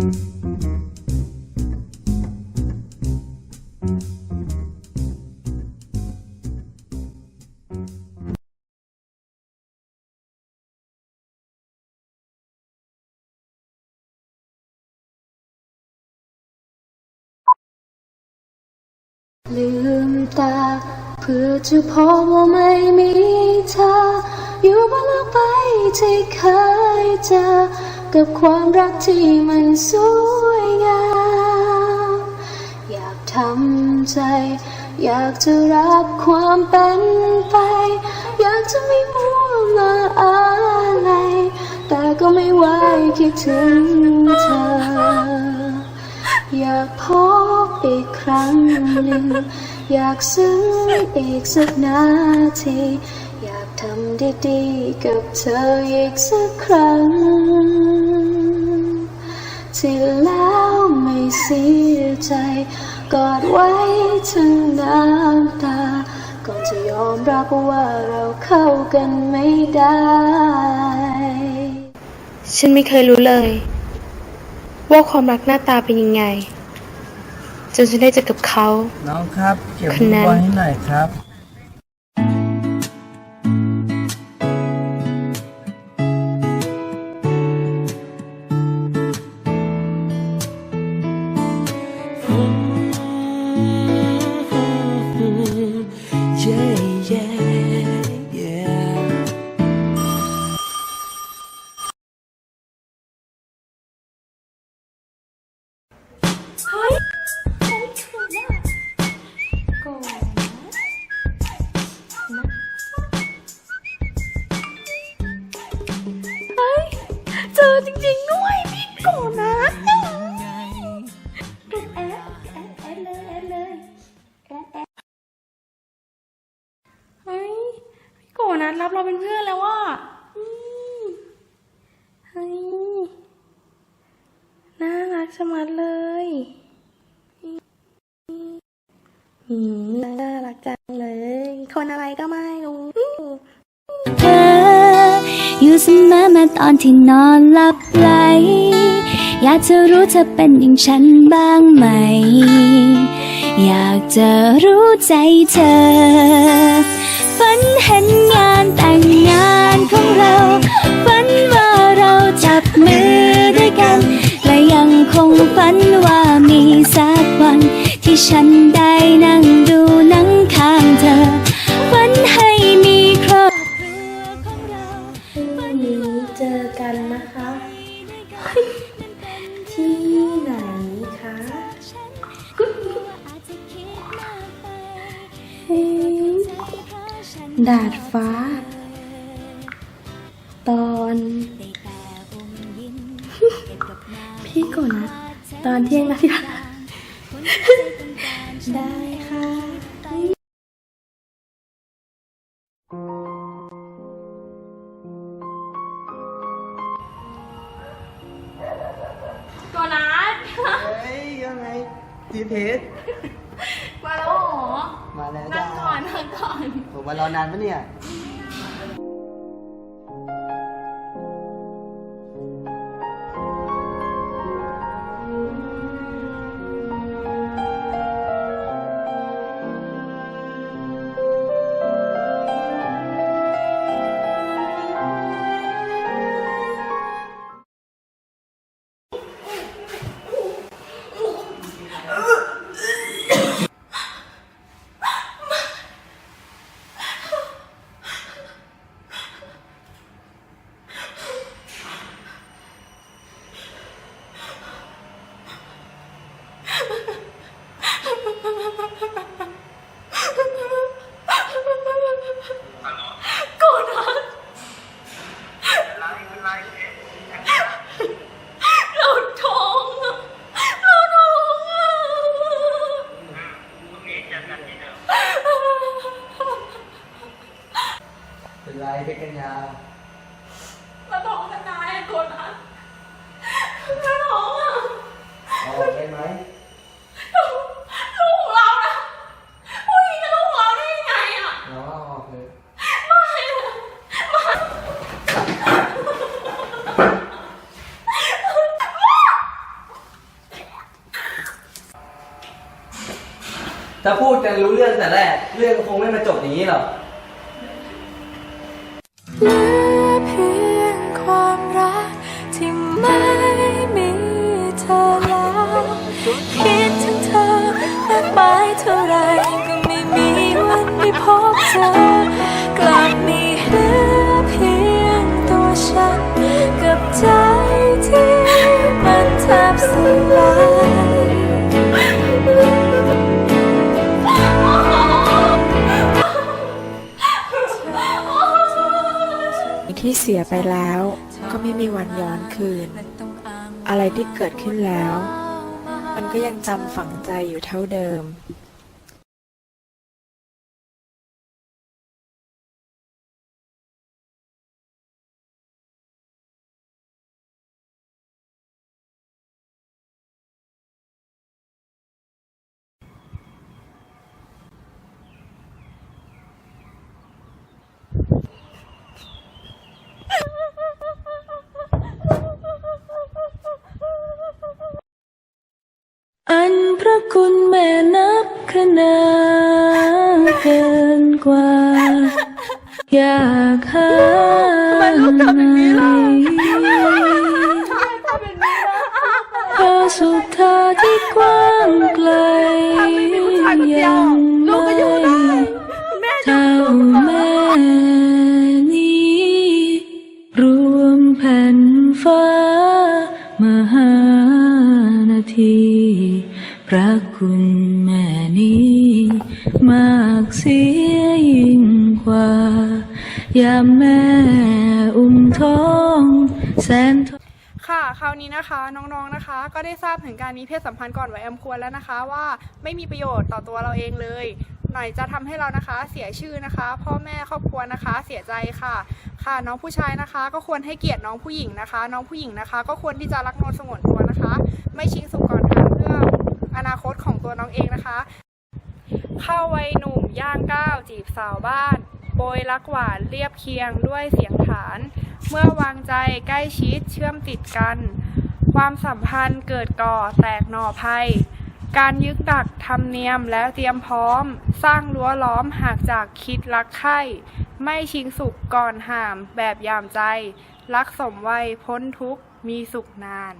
ลืมตา เพื่อจะพบว่าไม่มีเธอ อยู่บนโลกใบที่เคยเจอ กับความรักที่มันสวยงาม อยากทำใจ อยากจะรับความเป็นไป อยากจะไม่มัวมาอะไร แต่ก็ไม่ไหวคิดถึงเธอ อยากพบอีกครั้งหนึ่ง อยากซึ้งอีกสักนาที อยากทำดีๆ กับเธออีกสักครั้ง สียใจกอดไว้ทั้งน้ำตา ก่อนจะยอมรับว่าเราเข้ากันไม่ได้ ฉันไม่เคยรู้เลย ว่าความรักหน้าตาเป็นยังไง จนฉันได้เจอกับเขา น้องครับ เก็บคลูนกนั้นบอลให้หน่อยครับ เจอจริงๆ ชะมัดเลยอืมน่ารักจังเลย คนอะไรก็ไม่รู้เธออยู่เสมอมาตอนที่นอนหลับไหล อยากจะรู้เธอเป็นอย่างฉันบ้างไหม อยากจะรู้ใจเธอ ฝันเห็นงานแต่งงาน เจอกันนะคะเฮ้ยที่ไหนคะเฮ้ยดาดฟ้า ตอน พี่ก่อนนะ ตอนเที่ยงนาทีได้ค่ะ ทีเพชรมาแล้วเหรอมาแล้วนั่จ้างก่อนนั่งก่อน ผมมารอนานปะเนี่ย เป็นไรเป็นกัญญามาท้องกันนายตัวนะมาท้องอะเอาอไหมลูกลูกของเรานะผู้หญิงจะลูกเราได้ยังไงอะเราเอาอเคไม่นะไม่ถ้าพูดกันรู้เรื่องแต่แรก เรื่องคงไม่มาจบอย่างนี้หรอก เหลือเพียงความรักที่ไม่มีเธอแล้ว คิดถึงเธอมากมายเท่าไร เสียไปแล้ว ก็ไม่มีวันย้อนคืน อะไรที่เกิดขึ้นแล้ว มันก็ยังจำฝังใจอยู่เท่าเดิม คุณแม่นับคะนาเกินกว่า อยากหาทำไมลูกทำอย่างนี้ล่ะพาสุดทาที่กว้างไกลยัง แม่นี้มากเสียยิ่งกว่ายามแม่อุ้มท้องแสนทค่ะคราวนี้นะคะน้องๆนะคะ ก็ได้ทราบถึงการมีเพศสัมพันธ์ก่อนวัยอันควรแล้วนะคะ ว่าไม่มีประโยชน์ต่อตัวเราเองเลย หน่อยจะทำให้เรานะคะ เสียชื่อนะคะ พ่อแม่ครอบครัวนะคะ เสียใจค่ะ ค่ะน้องผู้ชายนะคะ ก็ควรให้เกียรติน้องผู้หญิงนะคะ น้องผู้หญิงนะคะ ก็ควรที่จะรักนวลสงวนตัวนะคะ ไม่ชิงสุกก่อนทางเพื่ออนาคตของตัว น้องเองนะคะ เข้าวัยหนุ่มย่างก้าวจีบสาวบ้านโปรยรักหวานเรียบเคียงด้วยเสียงฐาน เมื่อวางใจใกล้ชิดเชื่อมติดกัน ความสัมพันธ์เกิดก่อแตกหน่อภัย การยึกดักทำเนียมแล้วเตรียมพร้อม สร้างรั้วล้อมหากจากคิดรักใคร่ไม่ชิงสุขก่อนห่ามแบบยามใจ รักสมวัยพ้นทุกข์มีสุขนาน